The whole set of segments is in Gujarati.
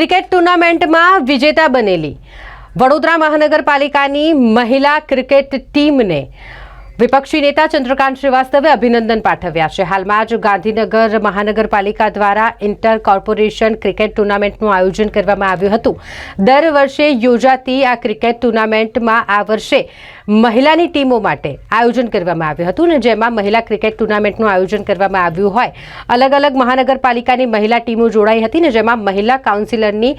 ક્રિકેટ ટુર્નામેન્ટમાં વિજેતા બનેલી. વડોદરા મહાનગરપાલિકાની મહિલા ક્રિકેટ ટીમને વિપક્ષી નેતા ચંદ્રકાંત શ્રીવાસ્તવે અભિનંદન પાઠવ્યા છે. હાલમાં જ ગાંધીનગર મહાનગરપાલિકા દ્વારા ઇન્ટર કોર્પોરેશન ક્રિકેટ ટુર્નામેન્ટનું આયોજન કરવામાં આવ્યું હતું. દર વર્ષે યોજાતી આ ક્રિકેટ ટુર્નામેન્ટમાં આ વર્ષે મહિલાની ટીમો માટે આયોજન કરવામાં આવ્યું હતું ને જેમાં મહિલા ક્રિકેટ ટુર્નામેન્ટનું આયોજન કરવામાં આવ્યું હોય. અલગ અલગ મહાનગરપાલિકાની મહિલા ટીમો જોડાઈ હતી ને જેમાં મહિલા કાઉન્સિલરની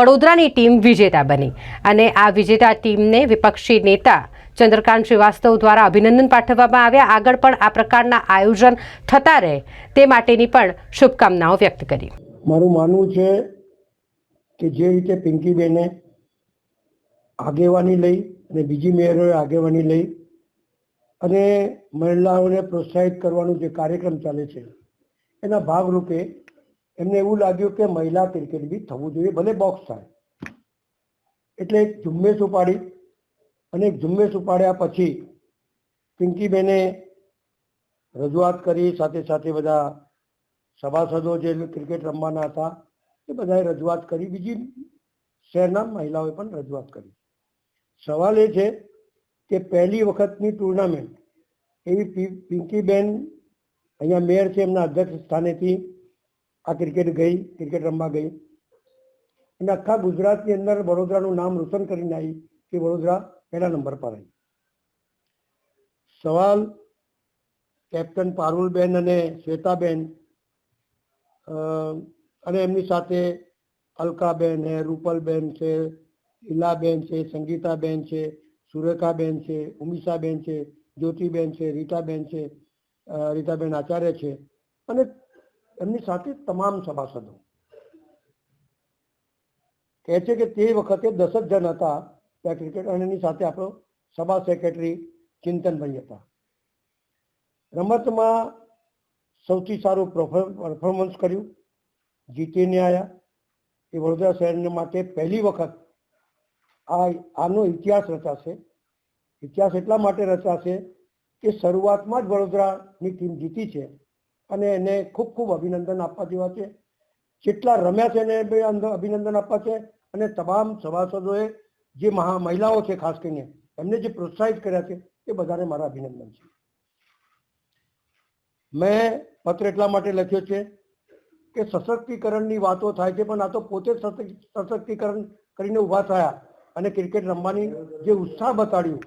વડોદરાની ટીમ વિજેતા બની. અને આ વિજેતા ટીમને વિપક્ષી નેતા ચંદ્રકાંત શ્રીવાસ્તવ દ્વારા અભિનંદન પાઠવવામાં આવ્યા. આગળ પણ આ પ્રકારના આયોજન થતા રહે તે માટેની પણ શુભકામનાઓ વ્યક્ત કરી. મારું માનવું છે કે જે રીતે પિંકીબેને આગેવાની લઈ અને બીજી મેયરોએ આગેવાની લઈ અને મહિલાઓને પ્રોત્સાહિત કરવાનું જે કાર્યક્રમ ચાલે છે, એના ભાગરૂપે એમને એવું લાગ્યું કે મહિલા ક્રિકેટ બી થવું જોઈએ, ભલે બોક્સ થાય. એટલે એક ઝુંબેશ ઉપાડી અને એક ઝુંબેશ ઉપાડ્યા પછી પિંકીબેને રજૂઆત કરી, સાથે સાથે બધા સભાસદો જે ક્રિકેટ રમવાના હતા એ બધાએ રજૂઆત કરી. બીજી શહેરના મહિલાઓએ પણ રજૂઆત કરી. સવાલ એ છે કે પહેલી વખતની ટુર્નામેન્ટ, એવી પિંકીબેન અહીંયા મેયર છે, એમના અધ્યક્ષ સ્થાનેથી આ ક્રિકેટ ગઈ, ક્રિકેટ રમવા ગઈ. અને આખા ગુજરાતની અંદર વડોદરાનું નામ રોશન કરીને આવી કે વડોદરા પહેલા નંબર પર આવી. સવાલ કેપ્ટન પારુલબેન અને શ્વેતાબેન અને એમની સાથે અલકાબેન છે રૂપલબેન છે ઈલાબેન છે, સંગીતાબેન છે, સુરેખાબેન છે, ઉમિષાબેન છે, જ્યોતિબેન છે, રીટાબેન છે રીતાબેન આચાર્ય છે. અને એમની સાથે તમામ સભાસદો. કહે છે કે તે વખતે દસ જ જણ હતા ત્યાં ક્રિકેટ અને એની સાથે આપણો સભા સેક્રેટરી ચિંતનભાઈ હતા. રમતમાં સૌથી સારું પરફોર્મન્સ કર્યું. જીતીને આવ્યા એ વડોદરા શહેરને માટે પહેલી વખત આ આનો ઇતિહાસ રચાશે. ઇતિહાસ એટલા માટે રચાશે કે શરૂઆતમાં જ વડોદરાની ટીમ જીતી છે અને એને ખૂબ ખૂબ અભિનંદન આપવા જેવા છે. જેટલા રમ્યા છે એને અભિનંદન આપવા છે અને તમામ સભાસદોએ જે મહા મહિલાઓ છે ખાસ કરીને એમને જે પ્રોત્સાહિત કર્યા છે એ બધાને મારા અભિનંદન છે. મેં પત્ર એટલા માટે લખ્યો છે કે સશક્તિકરણની વાતો થાય છે પણ આ તો પોતે સશક્તિકરણ કરીને ઊભા થયા. અને ક્રિકેટ રમવાની જે ઉત્સાહ બતાડ્યું,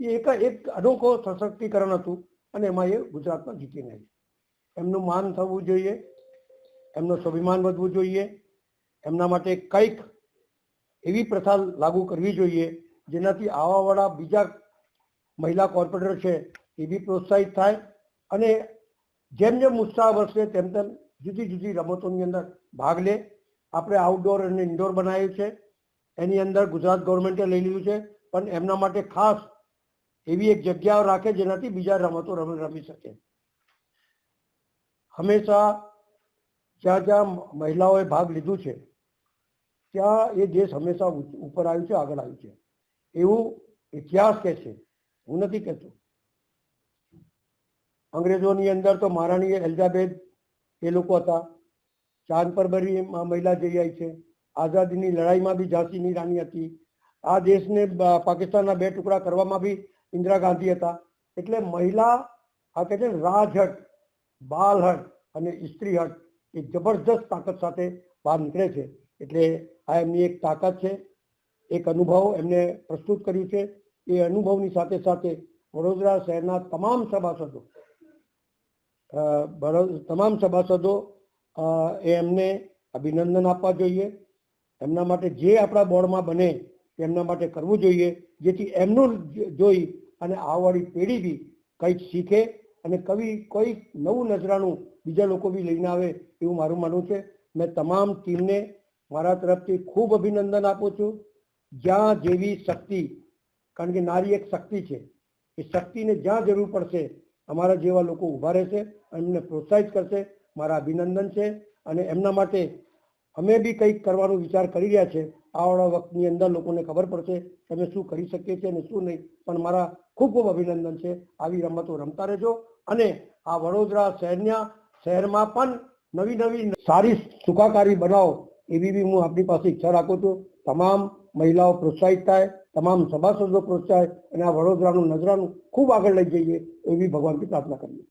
એ એક એક અનોખો સશક્તિકરણ હતું અને એમાં એ ગુજરાતમાં જીતીને આવી એમનું માન થવું જોઈએ, એમનું સ્વાભિમાન વધવું જોઈએ, એમના માટે કંઈક એવી પ્રથા લાગુ કરવી જોઈએ, જેનાથી આવાવાળા બીજા મહિલા કોર્પોરેટર છે એ બી પ્રોત્સાહિત થાય અને જેમ જેમ ઉત્સાહ વધશે તેમ તેમ જુદી જુદી રમતોની અંદર ભાગ લે. આપણે આઉટડોર અને ઇન્ડોર બનાવ્યું છે. એની અંદર ગુજરાત ગવર્મેન્ટે લઈ લીધું છે, પણ એમના માટે ખાસ એવી એક જગ્યાઓ રાખે જેનાથી બીજા રમતો રમી શકે. હંમેશા જ્યાં જ્યાં મહિલાઓએ ભાગ લીધું છે, ત્યાં એ દેશ હંમેશા ઉપર આવ્યું છે, આગળ આવ્યું છે. એવું ઇતિહાસ કહે છે. હું નથી કહેતો. અંગ્રેજોની અંદર તો મહારાણી એલિઝાબેથ એ લોકો હતા. ચાંદ પર બરી મહિલા જઈ આવી છે. આઝાદીની લડાઈમાં બી ઝાંસીની રાણી હતી. આ દેશને પાકિસ્તાનના બે ટુકડા કરવામાં બી ઇન્દિરા ગાંધી હતા. એટલે મહિલા, આ કહે છે રાજહટ, બાલહટ અને સ્ત્રીહટ એ જબરજસ્ત તાકાત સાથે બહાર નીકળે છે. એટલે આ એમની એક તાકાત છે, એક અનુભવ એમને પ્રસ્તુત કર્યું છે. એ અનુભવની સાથે સાથે વડોદરા શહેરના તમામ સભાસદો તમામ સભાસદો એ એમને અભિનંદન આપવા જોઈએ. એમના માટે જે આપણા બોર્ડમાં બને, એમના માટે કરવું જોઈએ, જેથી એમનું જોઈ અને આવવાળી પેઢી બી કંઈક શીખે અને કવિ કોઈ નવું નજરાનું બીજા લોકો બી લઈને આવે એવું મારું માનવું છે. મેં તમામ ટીમને મારા તરફથી ખૂબ અભિનંદન આપું છું. જ્યાં જેવી શક્તિ, કારણ કે નારી એક શક્તિ છે. એ શક્તિને જ્યાં જરૂર પડશે, અમારા જેવા લોકો ઊભા રહેશે એમને પ્રોત્સાહિત કરશે. મારા અભિનંદન છે અને એમના માટે અમે બી કંઈક કરવાનો વિચાર કરી રહ્યા છે. આવડા વખતની અંદર લોકોને ખબર પડશે અમે શું કરી શકીએ છીએ અને શું નહીં. પણ મારા ખૂબ ખૂબ અભિનંદન છે. આવી રમતો રમતા રહેજો અને આ વડોદરા શહેરના શહેરમાં પણ નવી નવી સારી સુખાકારી બનાવો એવી બી હું આપની પાસે ઈચ્છા રાખું છું. તમામ મહિલાઓ પ્રોત્સાહિત થાય, તમામ સભાસદો પ્રોત્સાહિત, અને આ વડોદરાનું નજરાનું ખૂબ આગળ લઈ જઈએ એવી ભગવાનથી પ્રાર્થના કરીએ.